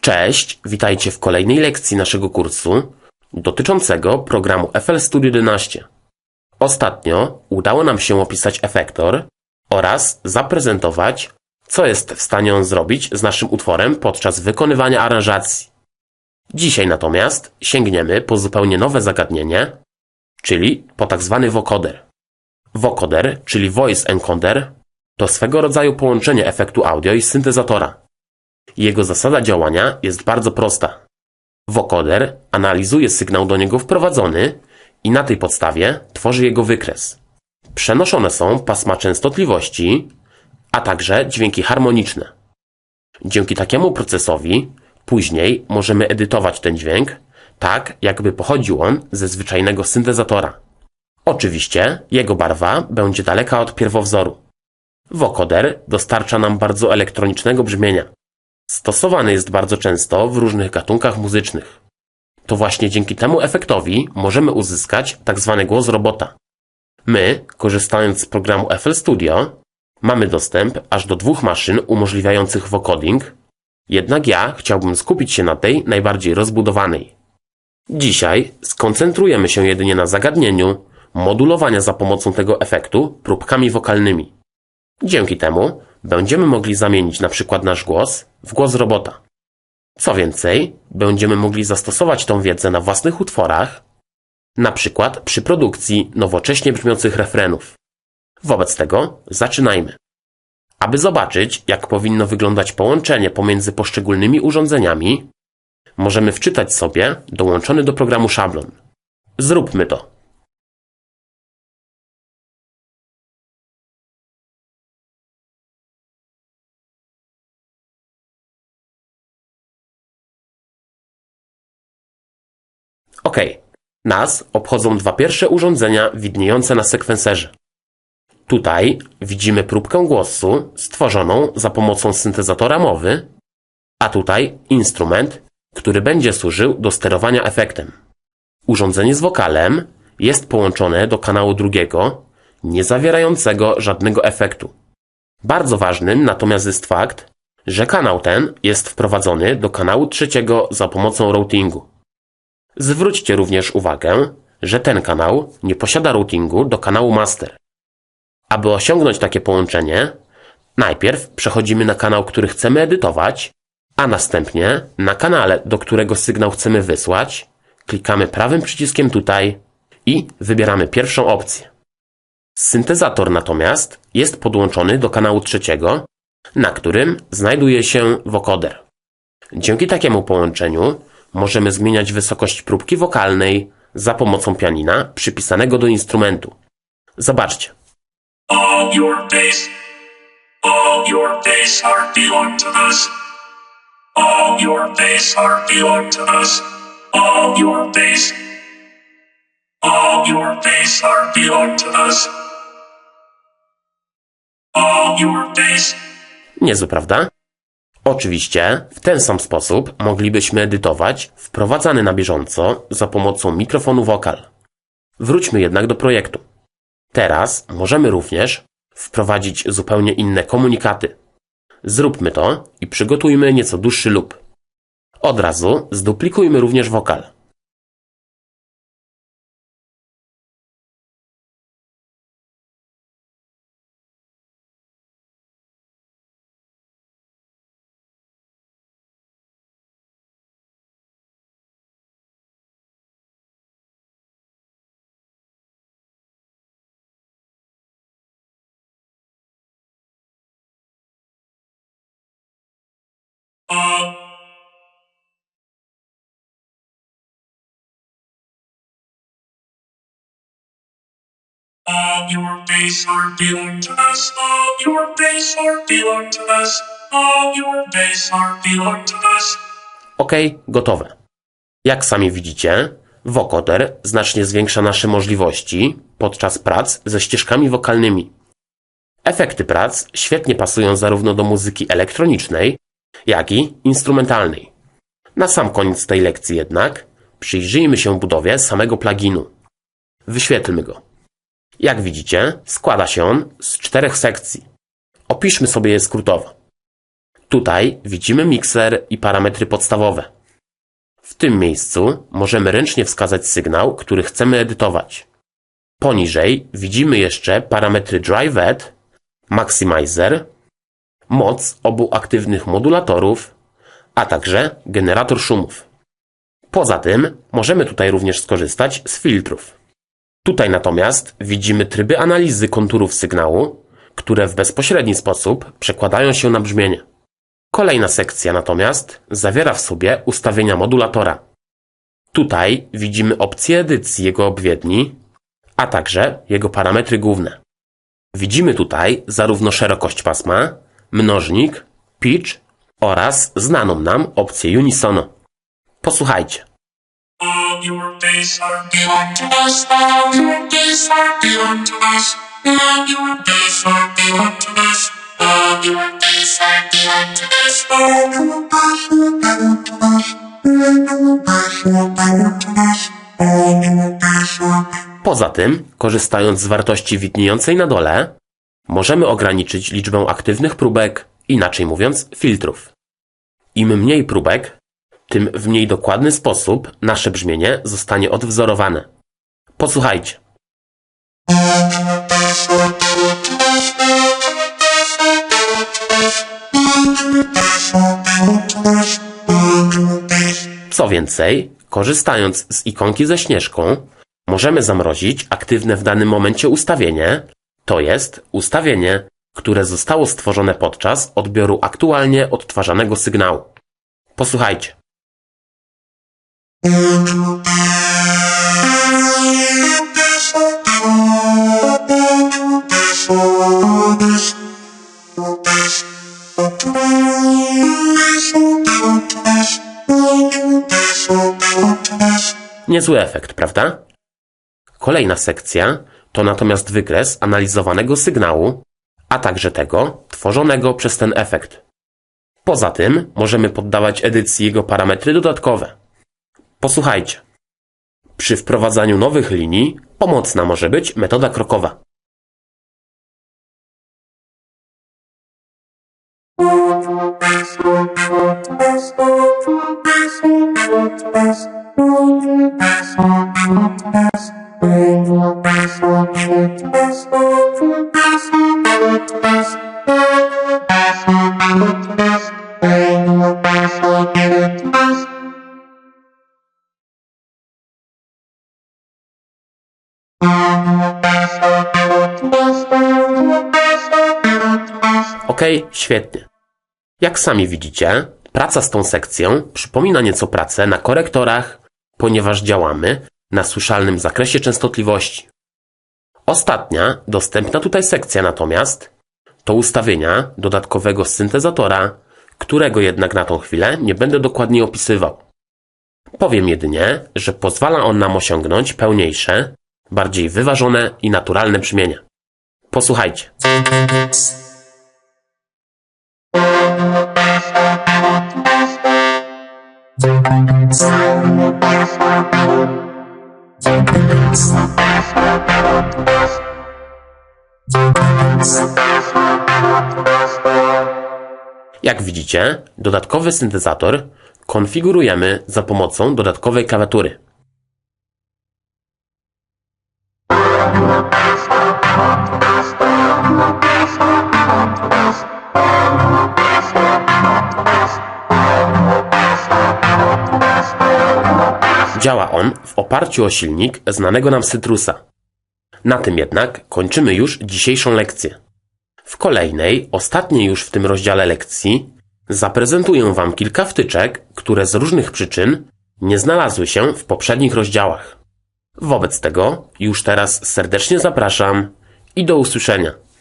Cześć, witajcie w kolejnej lekcji naszego kursu dotyczącego programu FL Studio 11. Ostatnio udało nam się opisać efektor oraz zaprezentować, co jest w stanie on zrobić z naszym utworem podczas wykonywania aranżacji. Dzisiaj natomiast sięgniemy po zupełnie nowe zagadnienie, czyli po tak zwany vocoder. Vocoder, czyli voice encoder, to swego rodzaju połączenie efektu audio i syntezatora. Jego zasada działania jest bardzo prosta. Vocoder analizuje sygnał do niego wprowadzony i na tej podstawie tworzy jego wykres. Przenoszone są pasma częstotliwości, a także dźwięki harmoniczne. Dzięki takiemu procesowi później możemy edytować ten dźwięk tak, jakby pochodził on ze zwyczajnego syntezatora. Oczywiście jego barwa będzie daleka od pierwowzoru. Vocoder dostarcza nam bardzo elektronicznego brzmienia. Stosowany jest bardzo często w różnych gatunkach muzycznych. To właśnie dzięki temu efektowi możemy uzyskać tak zwany głos robota. My, korzystając z programu FL Studio, mamy dostęp aż do dwóch maszyn umożliwiających vocoding, jednak ja chciałbym skupić się na tej najbardziej rozbudowanej. Dzisiaj skoncentrujemy się jedynie na zagadnieniu modulowania za pomocą tego efektu próbkami wokalnymi. Dzięki temu będziemy mogli zamienić na przykład nasz głos w głos robota. Co więcej, będziemy mogli zastosować tą wiedzę na własnych utworach, na przykład przy produkcji nowocześnie brzmiących refrenów. Wobec tego zaczynajmy. Aby zobaczyć, jak powinno wyglądać połączenie pomiędzy poszczególnymi urządzeniami, możemy wczytać sobie dołączony do programu szablon. Zróbmy to. OK. Nas obchodzą dwa pierwsze urządzenia widniejące na sekwenserze. Tutaj widzimy próbkę głosu stworzoną za pomocą syntezatora mowy, a tutaj instrument, który będzie służył do sterowania efektem. Urządzenie z wokalem jest połączone do kanału drugiego, nie zawierającego żadnego efektu. Bardzo ważnym natomiast jest fakt, że kanał ten jest wprowadzony do kanału trzeciego za pomocą routingu. Zwróćcie również uwagę, że ten kanał nie posiada routingu do kanału master. Aby osiągnąć takie połączenie, najpierw przechodzimy na kanał, który chcemy edytować, a następnie na kanale, do którego sygnał chcemy wysłać, klikamy prawym przyciskiem tutaj i wybieramy pierwszą opcję. Syntezator natomiast jest podłączony do kanału trzeciego, na którym znajduje się vocoder. Dzięki takiemu połączeniu możemy zmieniać wysokość próbki wokalnej za pomocą pianina przypisanego do instrumentu. Zobaczcie. All your days, all your days are belong to us. All your days are belong to us. All your days, all your days are belong to us. All your days, Niezły, prawda? Oczywiście, w ten sam sposób moglibyśmy edytować wprowadzany na bieżąco za pomocą mikrofonu wokal. Wróćmy jednak do projektu. Teraz możemy również wprowadzić zupełnie inne komunikaty. Zróbmy to i przygotujmy nieco dłuższy lub. Od razu zduplikujmy również wokal. All, your days are belong to us. All your days are belong to us. All your days are belong to us. OK, gotowe. Jak sami widzicie, vocoder znacznie zwiększa nasze możliwości podczas prac ze ścieżkami wokalnymi. Efekty prac świetnie pasują zarówno do muzyki elektronicznej, jak i instrumentalnej. Na sam koniec tej lekcji jednak przyjrzyjmy się budowie samego pluginu. Wyświetlmy go. Jak widzicie, składa się on z czterech sekcji. Opiszmy sobie je skrótowo. Tutaj widzimy mikser i parametry podstawowe. W tym miejscu możemy ręcznie wskazać sygnał, który chcemy edytować. Poniżej widzimy jeszcze parametry Wet, Maximizer, moc obu aktywnych modulatorów, a także generator szumów. Poza tym możemy tutaj również skorzystać z filtrów. Tutaj natomiast widzimy tryby analizy konturów sygnału, które w bezpośredni sposób przekładają się na brzmienie. Kolejna sekcja natomiast zawiera w sobie ustawienia modulatora. Tutaj widzimy opcję edycji jego obwiedni, a także jego parametry główne. Widzimy tutaj zarówno szerokość pasma, mnożnik, pitch oraz znaną nam opcję unisono. Posłuchajcie. Poza tym, korzystając z wartości widniejącej na dole, możemy ograniczyć liczbę aktywnych próbek, inaczej mówiąc filtrów. Im mniej próbek, tym w mniej dokładny sposób nasze brzmienie zostanie odwzorowane. Posłuchajcie. Co więcej, korzystając z ikonki ze śnieżką, możemy zamrozić aktywne w danym momencie ustawienie, to jest ustawienie, które zostało stworzone podczas odbioru aktualnie odtwarzanego sygnału. Posłuchajcie. Niezły efekt, prawda? Kolejna sekcja to natomiast wykres analizowanego sygnału, a także tego tworzonego przez ten efekt. Poza tym możemy poddawać edycji jego parametry dodatkowe. Posłuchajcie. Przy wprowadzaniu nowych linii pomocna może być metoda krokowa. Ok, świetnie. Jak sami widzicie, praca z tą sekcją przypomina nieco pracę na korektorach, ponieważ działamy na słyszalnym zakresie częstotliwości. Ostatnia, dostępna tutaj sekcja natomiast, to ustawienia dodatkowego syntezatora, którego jednak na tą chwilę nie będę dokładnie opisywał. Powiem jedynie, że pozwala on nam osiągnąć pełniejsze, bardziej wyważone i naturalne brzmienie. Posłuchajcie. Jak widzicie, dodatkowy syntezator konfigurujemy za pomocą dodatkowej klawiatury. W oparciu o silnik znanego nam Cytrusa. Na tym jednak kończymy już dzisiejszą lekcję. W kolejnej, ostatniej już w tym rozdziale lekcji, zaprezentuję Wam kilka wtyczek, które z różnych przyczyn nie znalazły się w poprzednich rozdziałach. Wobec tego już teraz serdecznie zapraszam i do usłyszenia.